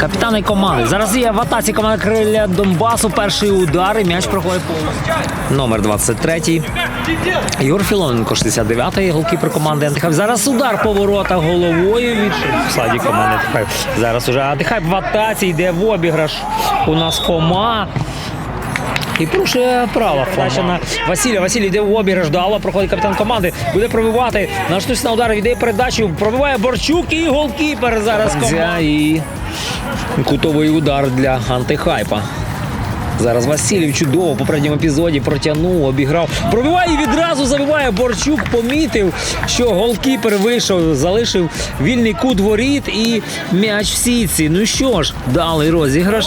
капітани команди. Зараз є в атаці команда криля Донбасу. Перший удар і м'яч проходить повністю. Номер 23. Ігор Філоненко, 69-й, голкіпер команди Антихайп. Зараз удар по воротах головою від в складі команди Антихайп. Зараз уже Антихайп в атаці, йде в обіграш. У нас Фома. І порушує право. На Василя. Василь йде в обіграш. Дало проходить капітан команди. Буде пробивати. Наштусь на удар. Йде передачу. Пробиває Борчук і голкіпер зараз команда. І кутовий удар для антихайпа. Зараз Васильєв чудово в попередньому епізоді протягнув, обіграв. Пробиває і відразу забиває. Борчук помітив, що голкіпер вийшов, залишив вільний кут воріт і м'яч в сітці. Ну що ж, далий розіграш.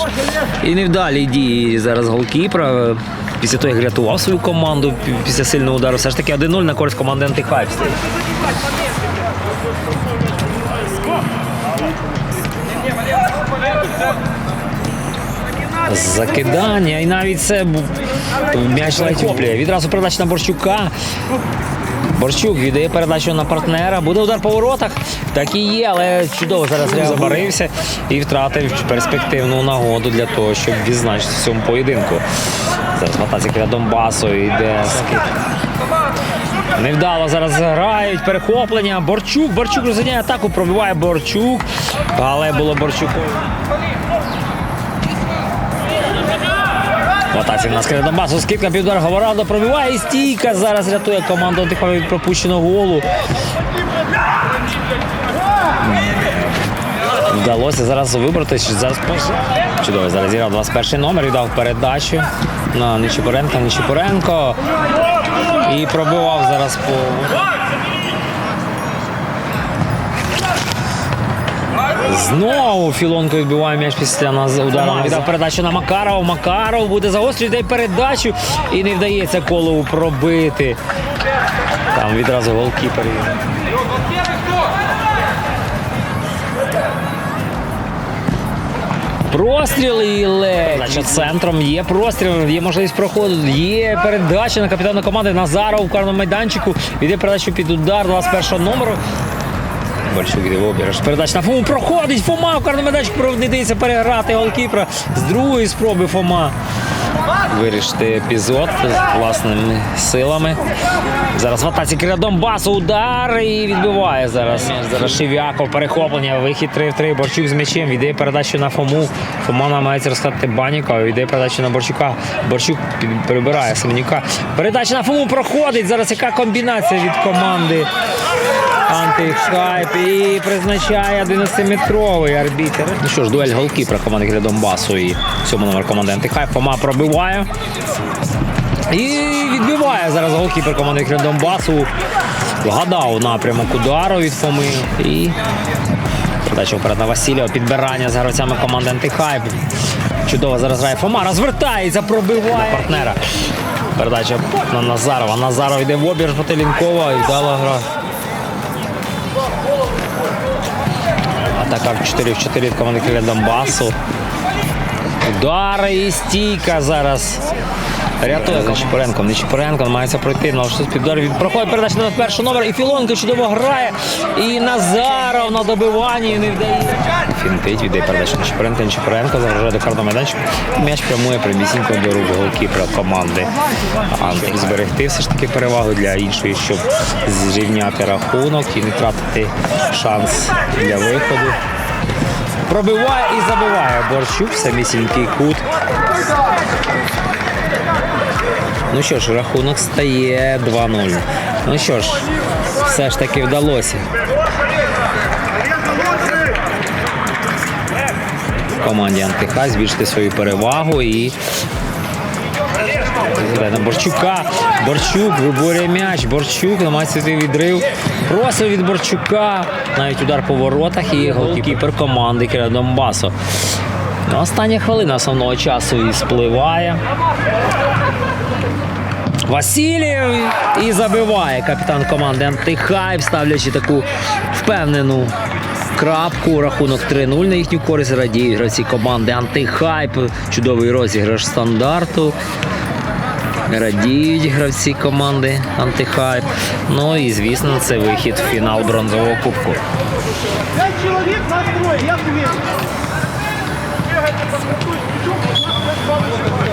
І невдалі дії зараз голкіпера. Після того, як рятував свою команду після сильного удару, все ж таки 1-0 на користь команди антихайп. Закидання, і навіть це м'яч захоплює. Відразу передача на Борщука. Борщук віддає передачу на партнера. Буде удар по воротах. Так і є, але чудово зараз забарився і втратив перспективну нагоду для того, щоб відзначити в цьому поєдинку. Зараз в для Донбасу йде скид. Невдало зараз грають перехоплення. Борчук. Борчук розганяє атаку, пробиває Борчук. Але було Борчуку. В атаці в нас кидає Донбасу. Скидка півдар Говоралда пробиває і стійка. Зараз рятує команду Антихова від пропущеного голу. Вдалося зараз вибрати. Зараз чудово. Зараз зіграв 21 номер, віддав передачу на Нечіпоренка. Нечіпоренко. І пробивав зараз по. Знову Філонко відбиває м'яч після нас удару. Віддав передачу на Макарова. Макаров буде загострювати передачу і не вдається колову пробити. Там відразу голкіпер. Простріл і ледь. Центром є простріл, є можливість проходу, є передача на капітана команди Назаров в карному майданчику. Іде передачу під удар 21 номеру. Борщук іде в обіграш. Передача на Фому проходить. Фома в карному майданчику не переграти голкіпера. З другої спроби Фома вирішити епізод з власними силами. Зараз в атаці кидає Донбасу удар і відбиває зараз. Зараз Шев'яков, перехоплення, вихід 3 в 3. Борчук з м'ячем, віддає передачу на Фому. Фома намагається розхати Баніка, віддає передачу на Борчука. Борчук прибирає Семенюка. Передача на Фому проходить. Зараз яка комбінація від команди антихайп і призначає 11-метровий арбітер. Ну що ж, дуель голкіпера команди гри Донбасу і сьомий номер команди антихайп. Фома пробиває. І відбиває зараз голкіпер команди гри Донбасу. Вгадав напрямок удару від Фоми. І передача вперед на Васильєва. Підбирання з гравцями команди антихайп. Чудово зараз грає Фома. Розвертається, пробиває партнера. Передача на Назарова. Назаров йде в обір Потелінкова і вдала гра. Атака в 4 в 4 від команди Киля Донбасу. Удари і стійка зараз. Рятує Нечіпоренко. Нечіпоренко намагається пройти, але щось під. Він проходить передача на перший номер. І Філонко чудово грає. І Назаров на добиванні не вдається. Фінтить, віддає передачу Нечіпоренко. Нечіпоренко загрожує до карного майданчика. М'яч прямує прямісінько до рук голкіпера команди. Антик зберегти все ж таки перевагу для іншої, щоб зрівняти рахунок і не втратити шанс для виходу. Пробиває і забиває Борщук, самісінький кут. Ну що ж, рахунок стає 2-0. Ну що ж, все ж таки вдалося. Команді Антихай збільшити свою перевагу і на Борчука. Борчук виборює м'яч. Борчук намагається відрив. Просив від Борчука. Навіть удар по воротах і голкіпер команди Киля Донбасу. Ну, Остання хвилина основного часу і спливає. Васильєв і забиває капітан команди Антихайп, ставлячи таку впевнену крапку. Рахунок 3-0 на їхню користь. Радіють гравці команди Антихайп. Чудовий розіграш стандарту. Радіють гравці команди Антихайп. Ну і звісно, це вихід в фінал бронзового кубку. Уверен.